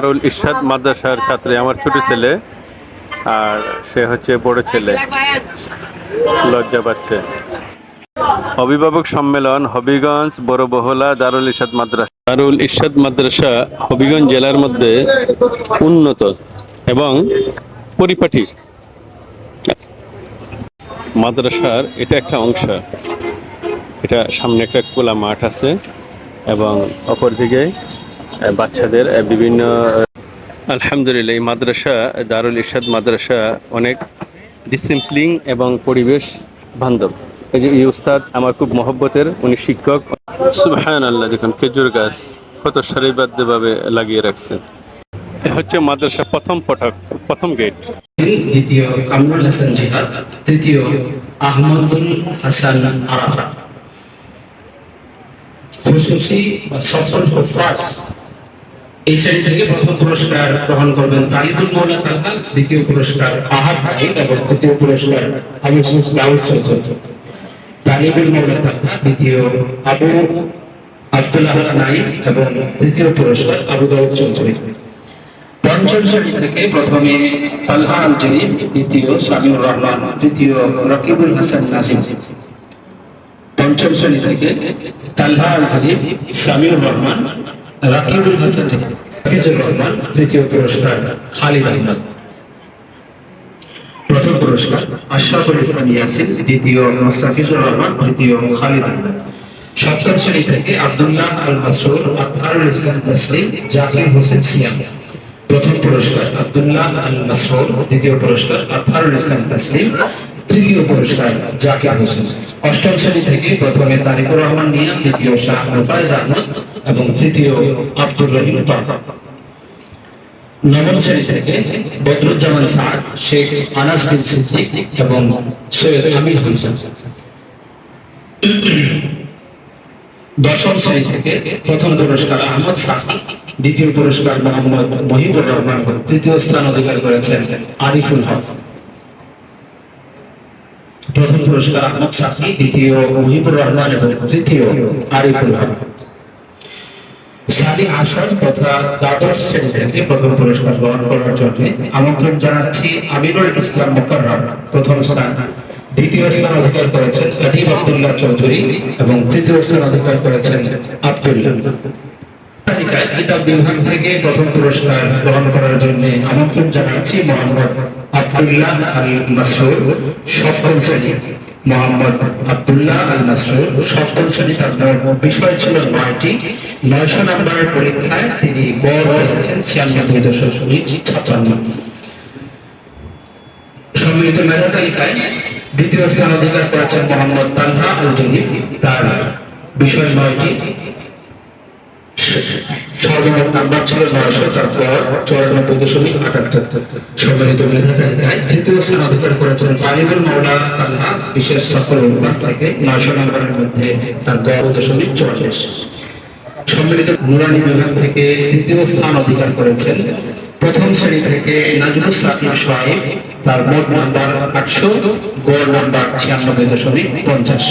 দারুল ইরশাদ মাদ্রাসার ছাত্রী, আমার ছোট ছেলে, আর সে হচ্ছে বড় ছেলে। লজ্জা পাচ্ছে। অভিভাবক সম্মেলন, হবিগঞ্জ বড় বহলা দারুল ইরশাদ মাদ্রাসা। দারুল ইরশাদ মাদ্রাসা হবিগঞ্জ জেলার মধ্যে উন্নত এবং পরিপাটি। মাদ্রাসার এটা একটা অংশ। এটা সামনে একটা খোলা মাঠ আছে এবং অপরদিকে বাচ্চাদের বিভিন্ন আলহামদুলিল্লাহ এই মাদ্রাসা দারুল ইরশাদ মাদ্রাসা অনেক ডিসিপ্লিন এবং পরিবেশ বান্ধব। এই যে এই উস্তাদ আমার খুব মহব্বতের উনি শিক্ষক। সুবহান আল্লাহ দেখুন খেজুর গাছ কত সারিবদ্ধভাবে লাগিয়ে রাখছে। হচ্ছে মাদ্রাসা প্রথম ফটক প্রথম গেট দ্বিতীয় কামরুল হাসান জিহাদ তৃতীয় আহমদুল হাসান আরাফা খুশুসি বা সফল এই শ্রেণি থেকে প্রথম পুরস্কার গ্রহণ করবেন তালিবুল মৌলা তালহা দ্বিতীয় পুরস্কার আহাদ ভাই এবং তৃতীয় পুরস্কার আবু দাউদ চৌধুরী। তালিবুল মৌলা তালহা দ্বিতীয় আবু আব্দুল্লাহ নাইম এবং তৃতীয় পুরস্কার আবু দাউদ চৌধুরী। পঞ্চম শ্রেণি থেকে প্রথমে তালহা আল জরিফ দ্বিতীয় সামিউর রহমান, তৃতীয় রকিবুল হাসান নাজিম পঞ্চম শ্রেণি থেকে তালহা আল জরিফ সামিউর রহমান রাকিবুল হাসান হাফিজুর রহমান তৃতীয় পুরস্কার খালিদ আহমদ। প্রথম পুরস্কার আশরাফুল ইসলাম ইয়াসিন, দ্বিতীয় মোস্তাফিজুর রহমান, তৃতীয় খালিদ আহমদ। সপ্তম শ্রেণি থেকে আব্দুল্লাহ আল মাসুর আতহারুল ইসলাম তসলিম, জাকির হোসেন সিয়াম। প্রথম পুরস্কার আব্দুল্লাহ আল মাসুর দ্বিতীয় পুরস্কার আতহারুল ইসলাম তসলিম তৃতীয় পুরস্কার জাকির হোসেন। অষ্টম শ্রেণি থেকে প্রথমে তারিকুর রহমান নিয়াম, দ্বিতীয় শাহ মুফাইজ আহমদ এবং তৃতীয় আব্দুর রহিম তর্ক নবম শ্রেণি থেকে বদরুজ্জামান শেখ আনাস বিন সিদ্দিক এবং সৈয়দ আমির হামজা। দশম শ্রেণি থেকে প্রথম পুরস্কার আহমদ সাকি দ্বিতীয় পুরস্কার মোহাম্মদ মহিবুর রহমান, তৃতীয় স্থান অধিকার করেছেন আরিফুল হক। প্রথম পুরস্কার আহমদ সাকি দ্বিতীয় মহিবুর রহমান এবং তৃতীয় আরিফুল হক। সাদি আসর তথা দ্বাদশ শ্রেণি থেকে প্রথম পুরস্কার গ্রহণ করার জন্য আমন্ত্রণ জানাচ্ছি আমিরুল ইসলাম মুকররম। প্রথম স্থান, দ্বিতীয় স্থান অধিকার করেছেন আদিব আব্দুল্লাহ চৌধুরী এবং তৃতীয় স্থান অধিকার করেছেন আব্দুল্লাহ কিতাব বিভাগ থেকে প্রথম পুরস্কার গ্রহণ করার জন্য আমন্ত্রণ জানাচ্ছি মোহাম্মদ আব্দুল্লাহ আল মাসরুর সপ্তম শ্রেণি। মোহাম্মদ আব্দুল্লাহ আল মাসরুর সপ্তম শ্রেণি। তার বিষয় ছিল নয়টি। নয়শো নম্বরের পরীক্ষায় তিনি গড় পেয়েছেন ছিয়ানব্বই দশমিক ছাপ্পান্ন। সম্মিলিত মেধা তালিকায় দ্বিতীয় স্থান অধিকার করেছেন মোহাম্মদ তালহা আল জলিফ তার বিষয় নয়টি। সর্বমোট নাম্বার ছিল নয়শো, তারপর দশমিক আটাত্তর। সম্মিলিত মেধা তালিকায় তৃতীয় স্থান অধিকার করেছেন তালহা, বিশেষ সফল থেকে নয়শো নম্বরের মধ্যে তার দশমিক চুয়াল্লিশ সম্মিলিত নুরানি বিভাগ থেকে তৃতীয় স্থান অধিকার করেছেন প্রথম শ্রেণি থেকে নাজমুল সাকিব সোহাইব তার মোট নাম্বার আটশো, গড় নাম্বার ছিয়ানব্বই দশমিক পঞ্চাশ।